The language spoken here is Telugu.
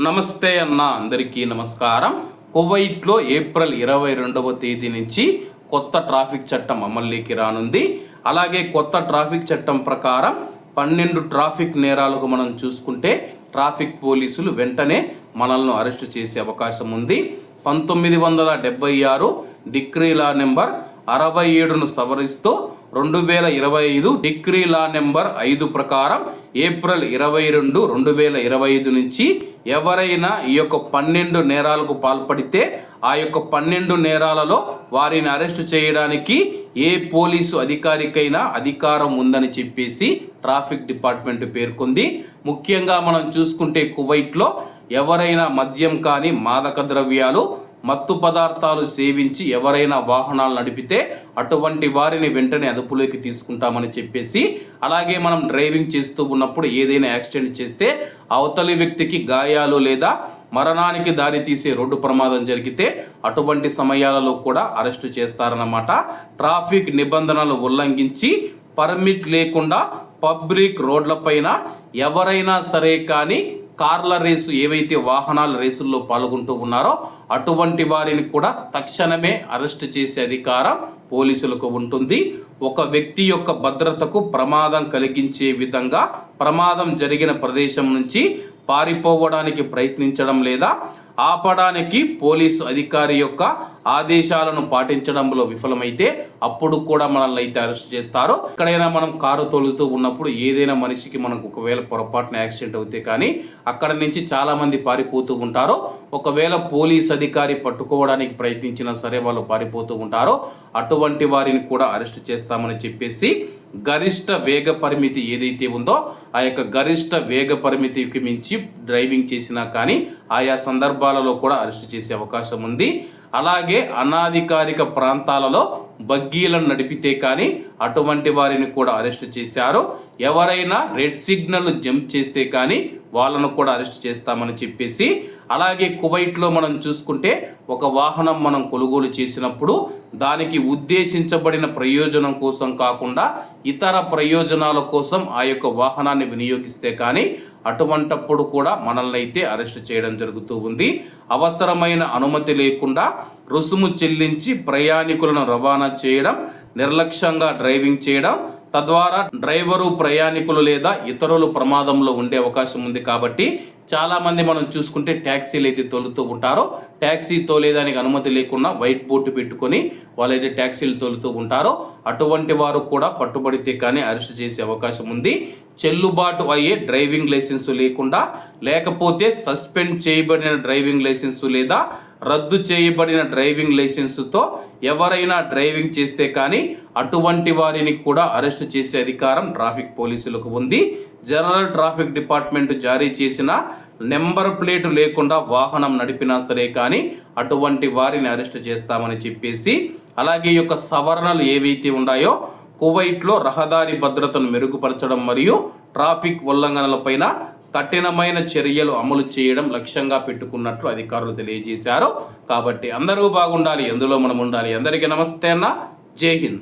నమస్తే అన్న అందరికీ నమస్కారం. కువైట్లో ఏప్రిల్ ఇరవై రెండవ తేదీ నుంచి కొత్త ట్రాఫిక్ చట్టం అమల్లోకి రానుంది. అలాగే కొత్త ట్రాఫిక్ చట్టం ప్రకారం పన్నెండు ట్రాఫిక్ నేరాలకు మనం చూసుకుంటే ట్రాఫిక్ పోలీసులు వెంటనే మనల్ని అరెస్టు చేసే అవకాశం ఉంది. పంతొమ్మిది వందల డెబ్బై ఆరు డిక్రీలా నెంబర్ అరవై ఏడును సవరిస్తూ రెండు వేల ఇరవై ఐదు డిగ్రీ లా నెంబర్ ఐదు ప్రకారం ఏప్రిల్ ఇరవై రెండు రెండు వేల ఇరవై ఐదు నుంచి ఎవరైనా ఈ యొక్క పన్నెండు నేరాలకు పాల్పడితే ఆ యొక్క పన్నెండు నేరాలలో వారిని అరెస్టు చేయడానికి ఏ పోలీసు అధికారికైనా అధికారం ఉందని చెప్పేసి ట్రాఫిక్ డిపార్ట్మెంట్ పేర్కొంది. ముఖ్యంగా మనం చూసుకుంటే కువైట్లో ఎవరైనా మద్యం కానీ మాదక ద్రవ్యాలు మత్తు పదార్థాలు సేవించి ఎవరైనా వాహనాలు నడిపితే అటువంటి వారిని వెంటనే అదుపులోకి తీసుకుంటామని చెప్పేసి అలాగే మనం డ్రైవింగ్ చేస్తూ ఉన్నప్పుడు ఏదైనా యాక్సిడెంట్ చేస్తే అవతలి వ్యక్తికి గాయాలు లేదా మరణానికి దారితీసే రోడ్డు ప్రమాదం జరిగితే అటువంటి సమయాలలో కూడా అరెస్టు చేస్తారన్నమాట. ట్రాఫిక్ నిబంధనలు ఉల్లంఘించి పర్మిట్ లేకుండా పబ్లిక్ రోడ్లపైన ఎవరైనా సరే కానీ కార్ల రేసు ఏవైతే వాహనాల రేసుల్లో పాల్గొంటూ ఉన్నారో అటువంటి వారిని కూడా తక్షణమే అరెస్ట్ చేసే అధికారం పోలీసులకు ఉంటుంది. ఒక వ్యక్తి యొక్క భద్రతకు ప్రమాదం కలిగించే విధంగా ప్రమాదం జరిగిన ప్రదేశం నుంచి పారిపోవడానికి ప్రయత్నించడం లేదా ఆపడానికి పోలీసు అధికారి యొక్క ఆదేశాలను పాటించడంలో విఫలమైతే అప్పుడు కూడా మనల్ని అయితే అరెస్ట్ చేస్తారు. ఎక్కడైనా మనం కారు తోలుతూ ఉన్నప్పుడు ఏదైనా మనిషికి మనకు ఒకవేళ పొరపాటున యాక్సిడెంట్ అవుతే కానీ అక్కడ నుంచి చాలామంది పారిపోతూ ఉంటారు. ఒకవేళ పోలీస్ అధికారి పట్టుకోవడానికి ప్రయత్నించినా సరే వాళ్ళు పారిపోతూ ఉంటారో అటువంటి వారిని కూడా అరెస్ట్ చేస్తామని చెప్పేసి గరిష్ట వేగ పరిమితి ఏదైతే ఉందో ఆ యొక్క గరిష్ట వేగ పరిమితికి మించి డ్రైవింగ్ చేసినా కానీ ఆయా సందర్భాలలో కూడా అరెస్ట్ చేసే అవకాశం ఉంది. అలాగే అనాధికారిక ప్రాంతాలలో బగ్గీలను నడిపితే కానీ అటువంటి వారిని కూడా అరెస్ట్ చేశారు. ఎవరైనా రెడ్ సిగ్నల్ జంప్ చేస్తే కానీ వాళ్ళను కూడా అరెస్ట్ చేస్తామని చెప్పేసి అలాగే కువైట్లో మనం చూసుకుంటే ఒక వాహనం మనం కొనుగోలు చేసినప్పుడు దానికి ఉద్దేశించబడిన ప్రయోజనం కోసం కాకుండా ఇతర ప్రయోజనాల కోసం ఆ యొక్క వాహనాన్ని వినియోగిస్తే కానీ అటువంటప్పుడు కూడా మనల్ని అయితే అరెస్ట్ చేయడం జరుగుతూ ఉంది. అవసరమైన అనుమతి లేకుండా రుసుము చెల్లించి ప్రయాణికులను రవాణా చేయడం నిర్లక్ష్యంగా డ్రైవింగ్ చేయడం తద్వారా డ్రైవరు ప్రయాణికులు లేదా ఇతరులు ప్రమాదంలో ఉండే అవకాశం ఉంది కాబట్టి చాలామంది మనం చూసుకుంటే ట్యాక్సీలు అయితే తోలుతూ ఉంటారో ట్యాక్సీ తోలేదానికి అనుమతి లేకుండా వైట్ బోర్డు పెట్టుకొని వాళ్ళైతే ట్యాక్సీలు తోలుతూ ఉంటారో అటువంటి వారు కూడా పట్టుబడితే కానీ అరెస్ట్ చేసే అవకాశం ఉంది. చెల్లుబాటు అయ్యే డ్రైవింగ్ లైసెన్సు లేకుండా లేకపోతే సస్పెండ్ చేయబడిన డ్రైవింగ్ లైసెన్స్ లేదా రద్దు చేయబడిన డ్రైవింగ్ లైసెన్సుతో ఎవరైనా డ్రైవింగ్ చేస్తే కానీ అటువంటి వారిని కూడా అరెస్ట్ చేసే అధికారం ట్రాఫిక్ పోలీసులకు ఉంది. జనరల్ ట్రాఫిక్ డిపార్ట్మెంట్ జారీ చేసిన నెంబర్ ప్లేట్ లేకుండా వాహనం నడిపినా సరే కానీ అటువంటి వారిని అరెస్ట్ చేస్తామని చెప్పేసి అలాగే ఈ యొక్క సవరణలు ఏవైతే ఉన్నాయో కువైట్లో రహదారి భద్రతను మెరుగుపరచడం మరియు ట్రాఫిక్ ఉల్లంఘనలపైన కఠినమైన చర్యలు అమలు చేయడం లక్ష్యంగా పెట్టుకున్నట్లు అధికారులు తెలియజేశారు. కాబట్టి అందరూ బాగుండాలి ఎందులో మనం ఉండాలి? అందరికీ నమస్తే అన్న. జై హింద్.